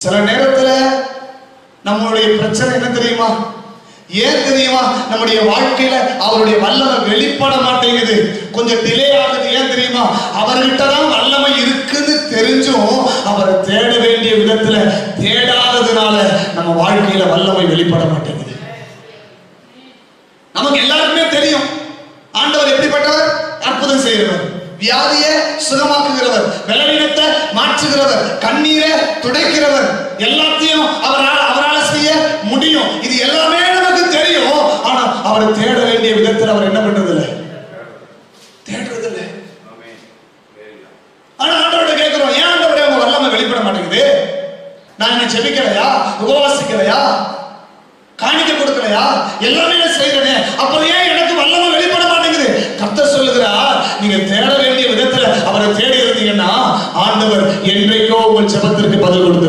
சில நேரத்துல நம்மளுடைய பிரச்சனை என்ன தெரியுமா? ஏன் தெரியுமா? நம்முடைய வாழ்க்கையில அவருடைய வல்லமை வெளிப்பட மாட்டேங்குது. கொஞ்சம் டிலே ஆகுது. ஏன் தெரியுமா? அவர்கிட்ட தான் வல்லமை இருக்குன்னு தெரிஞ்சும் அவரை தேட வேண்டிய விதத்துல தேடாததுனால நம்ம வாழ்க்கையில வல்லமை வெளிப்பட மாட்டேங்குது. நமக்கு எல்லாருக்குமே தெரியும். ஆண்டவர் எப்படிப்பட்டவர்? அற்புதம் செய்கிறவர். வியாதியை சுகமாக்குகிறவர் வெள்ளவீனத்தை மாற்றுகிறவர் கண்ணீரை துடைக்கிறவர். எல்லாத்தையும் அவரால் அவரால் செய்ய முடியும். இது எல்லாமே நமக்கு தெரியும். ஆனா அவரை தேட வேண்டிய விதத்தில் அவர் என்ன பண்றது இல்லை தேடுறது ஆனா ஆண்டவர்கிட்ட கேட்கிறோம் ஏன் ஆண்டவரே உங்க வல்லமை வெளிப்பட மாட்டேங்குது? நான் என்ன செபிக்கலையா? உபவாசிக்கலையா? காணிக்க கொடுக்கலையா? எல்லாமே நான் செய்யறேனே அப்புறம் ஏன் எனக்கு வல்லமை வெளிப்பட மாட்டேங்குது கர்த்தர் சொல்லுகிறார் நீங்க தேட வேண்டிய விதத்துல அவரை தேடி இருந்தீங்கன்னா ஆண்டவர் என்றைக்கோ உங்கள் ஜெபத்திற்கு பதில் கொடுத்து